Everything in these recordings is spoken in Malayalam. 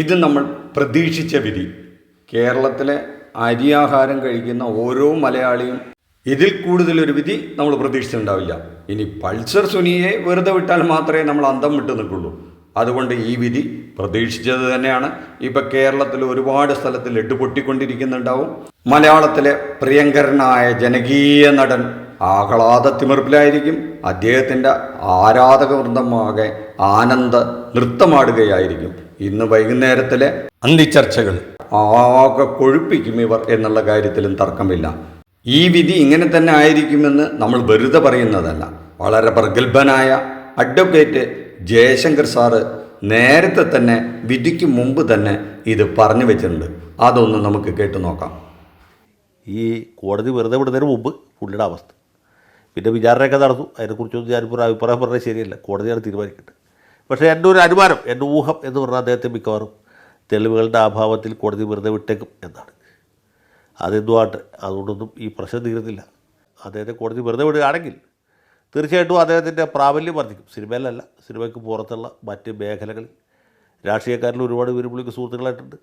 ഇത് നമ്മൾ പ്രതീക്ഷിച്ച വിധി. കേരളത്തിലെ അരിയാഹാരം കഴിക്കുന്ന ഓരോ മലയാളിയും ഇതിൽ കൂടുതലൊരു വിധി നമ്മൾ പ്രതീക്ഷിച്ചിട്ടുണ്ടാവില്ല. ഇനി പൾസർ സുനിയെ വെറുതെ വിട്ടാൽ മാത്രമേ നമ്മൾ അന്തം വിട്ടു നിൽക്കുള്ളൂ. അതുകൊണ്ട് ഈ വിധി പ്രതീക്ഷിച്ചത് തന്നെയാണ്. ഇപ്പം കേരളത്തിൽ ഒരുപാട് സ്ഥലത്ത് ലഡ്ഡു പൊട്ടിക്കൊണ്ടിരിക്കുന്നുണ്ടാവും. മലയാളത്തിലെ പ്രിയങ്കരനായ ജനകീയ നടൻ ആഹ്ലാദ തിമിർപ്പിലായിരിക്കും അദ്ദേഹത്തിന്റെ ആരാധക വൃന്ദമാകെ ആനന്ദ നൃത്തമാടുകയായിരിക്കും. ഇന്ന് വൈകുന്നേരത്തിലെ അന്തിച്ചർച്ചകൾ ആകെ കൊഴുപ്പിക്കും ഇവർ എന്നുള്ള കാര്യത്തിലും തർക്കമില്ല. ഈ വിധി ഇങ്ങനെ തന്നെ ആയിരിക്കുമെന്ന് നമ്മൾ വെറുതെ പറയുന്നതല്ല. വളരെ പ്രഗത്ഭനായ അഡ്വക്കേറ്റ് ജയശങ്കർ സാറ് നേരത്തെ തന്നെ വിധിക്ക് മുമ്പ് തന്നെ ഇത് പറഞ്ഞു വെച്ചിട്ടുണ്ട്. അതൊന്ന് നമുക്ക് കേട്ടു നോക്കാം. ഈ കോടതി വെറുതെ വിടുന്നതിന് മുമ്പ് പുള്ളിയുടെ അവസ്ഥ. പിന്നെ വിചാരണയൊക്കെ നടന്നു. അതിനെക്കുറിച്ചൊന്നും ഞാനിപ്പോൾ അഭിപ്രായം പറഞ്ഞാൽ ശരിയല്ല. കോടതിയാണ് തീരുമാനിക്കേണ്ടത്. പക്ഷേ എന്റെ ഒരു അനുമാനം എന്റെ ഊഹം എന്ന് പറഞ്ഞാൽ അദ്ദേഹത്തെ മിക്കവാറും തെളിവുകളുടെ അഭാവത്തിൽ കോടതി വെറുതെ വിട്ടേക്കും എന്നാണ്. അതെന്തുമാട്ടെ അതുകൊണ്ടൊന്നും ഈ പ്രശ്നം തീരുന്നില്ല. അദ്ദേഹത്തെ കോടതി വെറുതെ വിടുകയാണെങ്കിൽ തീർച്ചയായിട്ടും അദ്ദേഹത്തിന്റെ പ്രാബല്യം വർദ്ധിക്കും. സിനിമയിലല്ല സിനിമയ്ക്ക് പുറത്തുള്ള മറ്റ് മേഖലകളിൽ. രാഷ്ട്രീയക്കാരിൽ ഒരുപാട് പേര് പുള്ളിക്ക് സുഹൃത്തുക്കളായിട്ടുണ്ട്.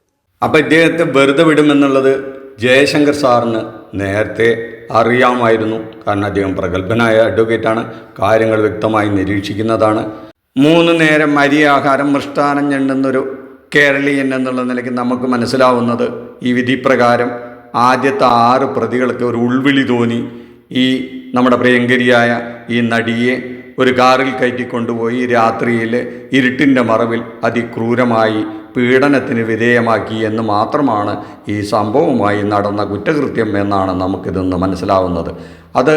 അപ്പം ഇദ്ദേഹത്തെ വെറുതെ വിടുമെന്നുള്ളത് ജയശങ്കർ സാറിന് നേരത്തെ അറിയാമായിരുന്നു. കാരണം അദ്ദേഹം പ്രഗത്ഭനായ അഡ്വക്കേറ്റാണ് കാര്യങ്ങൾ വ്യക്തമായി നിരീക്ഷിക്കുന്നതാണ്. മൂന്ന് നേരം അരി ആഹാരം മൃഷ്ടാനം ചെണ്ടുന്നൊരു കേരളീയൻ എന്നുള്ള നിലയ്ക്ക് നമുക്ക് മനസ്സിലാവുന്നത് ഈ വിധിപ്രകാരം ആദ്യത്തെ ആറ് പ്രതികൾക്ക് ഒരു ഉൾവിളി തോന്നി. ഈ നമ്മുടെ പ്രിയങ്കരിയായ ഈ നടിയെ ഒരു കാറിൽ കയറ്റി കൊണ്ടുപോയി രാത്രിയിൽ ഇരുട്ടിന്റെ മറവിൽ അതിക്രൂരമായി പീഡനത്തിന് വിധേയമാക്കി എന്ന് മാത്രമാണ് ഈ സംഭവമായി നടന്ന കുറ്റകൃത്യം എന്നാണ് നമുക്കിതൊന്ന് മനസ്സിലാവുന്നത്. അത്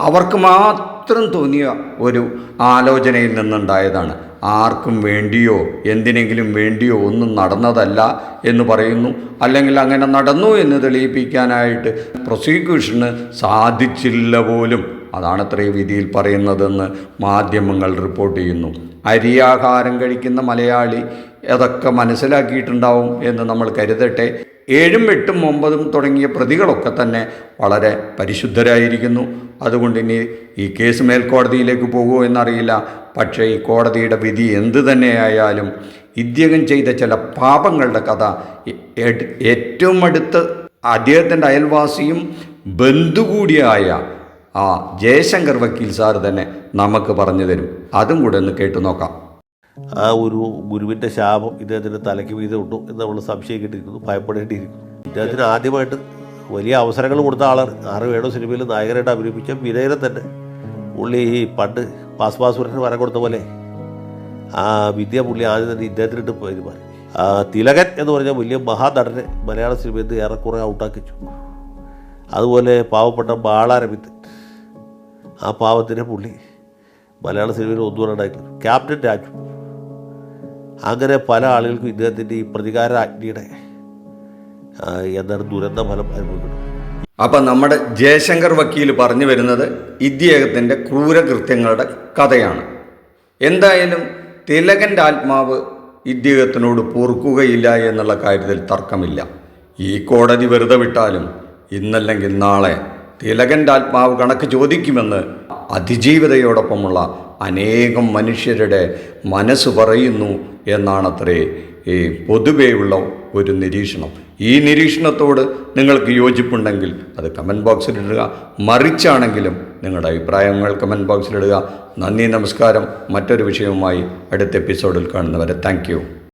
അവർക്ക് മാത്രം തോന്നിയ ഒരു ആലോചനയിൽ നിന്നുണ്ടായതാണ്. ആർക്കും വേണ്ടിയോ എന്തിനെങ്കിലും വേണ്ടിയോ ഒന്നും നടന്നതല്ല എന്ന് പറയുന്നു. അല്ലെങ്കിൽ അങ്ങനെ നടന്നു എന്ന് തെളിയിപ്പിക്കാനായിട്ട് പ്രോസിക്യൂഷന് സാധിച്ചില്ല പോലും. അതാണ് അത്രയും വിധിയിൽ പറയുന്നതെന്ന് മാധ്യമങ്ങൾ റിപ്പോർട്ട് ചെയ്യുന്നു. അരിയാഹാരം കഴിക്കുന്ന മലയാളി അതൊക്കെ മനസ്സിലാക്കിയിട്ടുണ്ടാവും എന്ന് നമ്മൾ കരുതട്ടെ. ഏഴും എട്ടും ഒമ്പതും തുടങ്ങിയ പ്രതികളൊക്കെ തന്നെ വളരെ പരിശുദ്ധരായിരിക്കുന്നു. അതുകൊണ്ട് ഇനി ഈ കേസ് മേൽക്കോടതിയിലേക്ക് പോകുമോ എന്നറിയില്ല. പക്ഷേ ഈ കോടതിയുടെ വിധി എന്ത് തന്നെയായാലും ഇദ്ദേഹം ചെയ്ത ചില പാപങ്ങളുടെ കഥ ഏറ്റവും അടുത്ത് അദ്ദേഹത്തിന്റെ അയൽവാസിയും ബന്ധു കൂടിയായ ആ ജയശങ്കർ വക്കീൽ സാർ തന്നെ നമുക്ക് പറഞ്ഞു തരും. അതും കൂടെ ഒന്ന് കേട്ടു നോക്കാം. ആ ഒരു ഗുരുവിന്റെ ശാപം ഇദ്ദേഹത്തിന്റെ തലയ്ക്ക് വീതം ഉണ്ടോ എന്ന് നമ്മൾ സംശയിക്കേണ്ടിയിരിക്കുന്നു ഭയപ്പെടേണ്ടിയിരിക്കുന്നു. ഇദ്ദേഹത്തിന് ആദ്യമായിട്ട് വലിയ അവസരങ്ങൾ കൊടുത്ത ആൾ ആറ് വേണോ സിനിമയിൽ നായകനായിട്ട് അഭിനയിപ്പിച്ച വിനയനെ തന്നെ പുള്ളി ഈ പണ്ട് പാസ്പാസുരന് വരം കൊടുത്ത പോലെ ആ വിദ്യ പുള്ളി ആദ്യം തന്നെ ഇദ്ദേഹത്തിനിട്ട് പെരുമാറി തിലകൻ എന്ന് പറഞ്ഞ വലിയ മഹാനടനെ മലയാള സിനിമയിൽ നിന്ന് ഏറെക്കുറെ ഔട്ടാക്കിച്ചു. അതുപോലെ പാവപ്പെട്ട ബാളാരവിത്ത് ആ പാവത്തിനെ പുള്ളി മലയാള സിനിമയിൽ ഒന്നുകൊണ്ടായിരുന്നു ക്യാപ്റ്റൻ രാജു. അങ്ങനെ പല ആളുകൾക്കും ഇദ്ദേഹത്തിന്റെ ഈ പ്രതികാര അഗ്നിയുടെ ആ, എന്താണ് ദുരന്ത ഫലം അനുഭവിക്കുന്നു. അപ്പം നമ്മുടെ ജയശങ്കർ വക്കീൽ പറഞ്ഞു വരുന്നത് ഇദ്ദേഹത്തിന്റെ ക്രൂരകൃത്യങ്ങളുടെ കഥയാണ്. എന്തായാലും തിലകന്റെ ആത്മാവ് ഇദ്ദേഹത്തിനോട് പൊറുക്കുകയില്ല എന്നുള്ള കാര്യത്തിൽ തർക്കമില്ല. ഈ കോടതി വെറുതെ വിട്ടാലും ഇന്നല്ലെങ്കിൽ നാളെ തിലകന്റെ ആത്മാവ് കണക്ക് ചോദിക്കുമെന്ന് അതിജീവിതയോടൊപ്പമുള്ള അനേകം മനുഷ്യരുടെ മനസ്സ് പറയുന്നു എന്നാണത്രേ ഈ പൊതുവെയുള്ള ഒരു നിരീക്ഷണം. ഈ നിരീക്ഷണത്തോട് നിങ്ങൾക്ക് യോജിപ്പുണ്ടെങ്കിൽ അത് കമന്റ് ബോക്സിലിടുക മറിച്ചാണെങ്കിലും നിങ്ങളുടെ അഭിപ്രായങ്ങൾ കമന്റ് ബോക്സിലിടുക നന്ദി നമസ്കാരം. മറ്റൊരു വിഷയവുമായി അടുത്ത എപ്പിസോഡിൽ കാണുന്നവരെ താങ്ക്